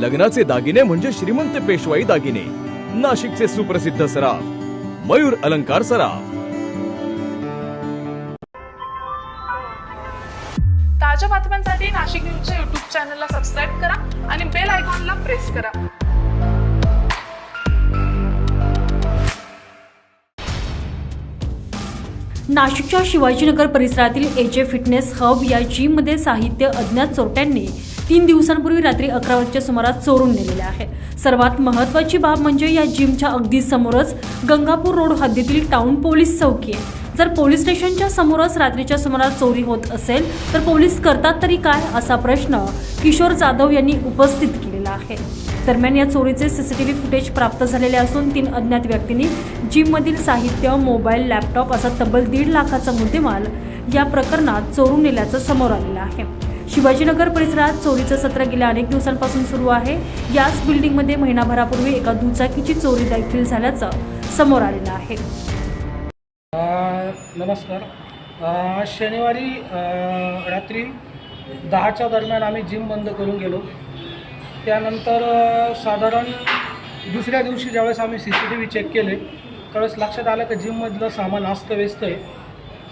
लग्नाचे दागिने म्हणजे श्रीमंत पेशवाई दागिने. नाशिकचे सुप्रसिद्ध सराफ. मयूर अलंकार सराफ. ताज्या बातम्यांसाठी नाशिक न्यूजच्या युट्यूब चॅनलला सबस्क्राईब करा आणि बेल आयकॉनला प्रेस करा. नाशिकच्या शिवाजीनगर परिसरातील एजे फिटनेस हब या जिममध्ये साहित्य अज्ञात चोरट्यांनी तीन दिवसांपूर्वी रात्री अकरा वाजच्या सुमारास चोरून नेलेले आहे सर्वात महत्त्वाची बाब म्हणजे या जिमच्या अगदी समोरच गंगापूर रोड हद्दीतील टाउन पोलीस चौकी आहे. जर पोलीस स्टेशनच्या समोरच रात्रीच्या सुमारास चोरी होत असेल तर पोलीस करतात तरी काय असा प्रश्न किशोर जाधव यांनी उपस्थित केलेला आहे. दरम्यान या चोरीचे सीसीटीव्ही फुटेज प्राप्त झालेले असून तीन अज्ञात व्यक्तींनी जिममधील साहित्य मोबाईल लॅपटॉप असा तब्बल दीड लाखाचा मुद्देमाल या प्रकरणात चोरून नेल्याचं समोर आलेलं आहे. शिवाजीनगर परिसरात चोरीचं सत्र गेल्या अनेक दिवसांपासून सुरू आहे. याच बिल्डिंगमध्ये महिनाभरापूर्वी एका दुचाकीची चोरी देखील झाल्याचं समोर आलेलं आहे. नमस्कार. शनिवारी रात्री दहाच्या दरम्यान आम्ही जिम बंद करून गेलो. त्यानंतर साधारण दुसऱ्या दिवशी ज्यावेळेस आम्ही C C T V check केले त्यावेळेस लक्षात आलं की जिममधलं सामान अस्तव्यस्त आहे.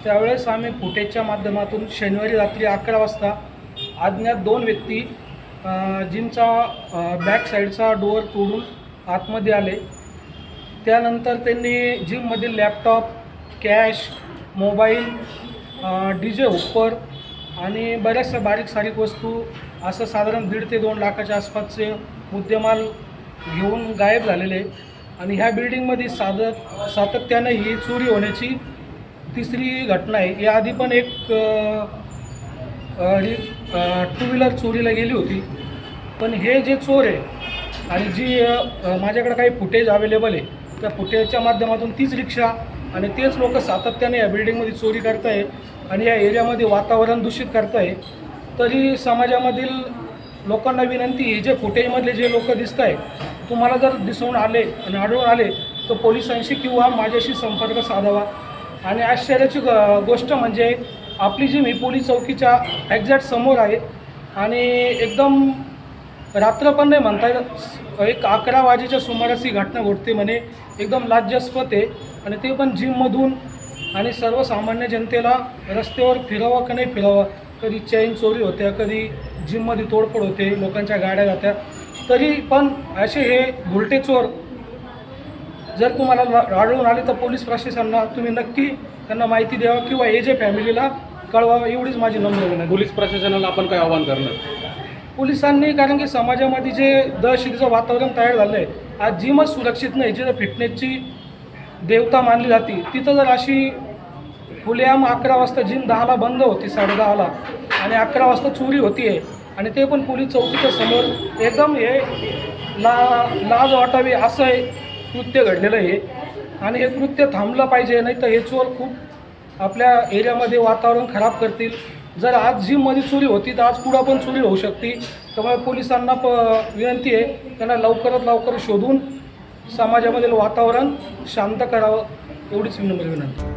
त्यावेळेस आम्ही फुटेजच्या माध्यमातून शनिवारी रात्री अकरा वाजता अज्ञात दोन व्यक्ती जिमचा बॅक साईडचा डोअर तोडून आतमध्ये आले. त्यानंतर त्यांनी जिममधील laptop cash mobile D J उपर आणि बऱ्याचशा बारीक सारीक वस्तू असं साधारण दीड ते दोन लाखाच्या आसपासचे मुद्देमाल घेऊन गायब झालेले आणि ह्या बिल्डिंगमध्ये साधत सातत्यानं ही चोरी होण्याची तिसरी घटना आहे. याआधी पण एक टू व्हीलर चोरीला गेली होती. पण हे जे चोर आहे आणि जी माझ्याकडे काही फुटेज अवेलेबल आहे त्या फुटेजच्या माध्यमातून तीच रिक्षा आणि तेच लोक सातत्याने या बिल्डिंगमध्ये चोरी करताय आणि या एरियामध्ये वातावरण दूषित करताय तरी समाजामधील लोकांना विनंती हे जे फुटेजमधले जे लोक दिसत आहे तुम्हाला जर दिसून आले आणि आढळून आले तर पोलिसांशी किंवा माझ्याशी संपर्क साधावा. आणि आश्चर्याची गोष्ट म्हणजे आपली जी मी पोलीस चौकीच्या एक्झॅक्ट समोर आहे आणि एकदम रात्र पण नाही म्हणता येत. एक अकरा वाजेच्या सुमारास ही घटना घडते म्हणे. एकदम लाज्यास्पद आहे. आणि ते पण जिममधून. आणि सर्वसामान्य जनतेला रस्त्यावर फिरावं का नाही फिरावं? कधी चैन चोरी होत्या कधी जिममध्ये तोडफोड होते लोकांच्या गाड्या जात्या. तरी पण असे हे घुलटे चोर जर तुम्हाला आढळून आले तर पोलीस प्रशासनाला तुम्ही नक्की त्यांना माहिती द्यावा किंवा ए जे फॅमिलीला कळवावं एवढीच माझी नम्र विनंती पोलीस प्रशासनाला आपण काय आवाहन करणार? पोलिसांनी कारण की समाजामध्ये जे दहशतीचं वातावरण तयार झालं आहे आज जिमच सुरक्षित नाही जिथं फिटनेसची देवता मानली जाते तिथं जर अशी फुलेआम अकरा वाजता जिम दहाला बंद होती साडेदहाला आणि अकरा वाजता चोरी होती आहे आणि ते पण पोलीस चौकीच्या समोर एकदम हे ला लाज वाटावी असं हे कृत्य घडलेलं आहे. आणि हे कृत्य थांबलं पाहिजे नाही तर हे चोर खूप आपल्या एरियामध्ये वातावरण खराब करतील. जर आज जिममध्ये चोरी होती तर आज पुढं पण चोरी होऊ शकते. त्यामुळे पोलिसांना प विनंती आहे त्यांना लवकरात लवकर शोधून समाजामधील वातावरण शांत करावं एवढीच विनम्र विनंती.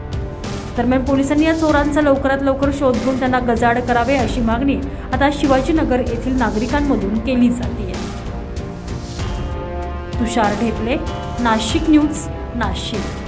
दरम्यान पोलिसांनी या चोरांचा लवकरात लवकर शोध घेऊन त्यांना गजाड करावे अशी मागणी आता शिवाजीनगर येथील नागरिकांमधून केली जाते. तुषार ढेपले नाशिक न्यूज. नाशिक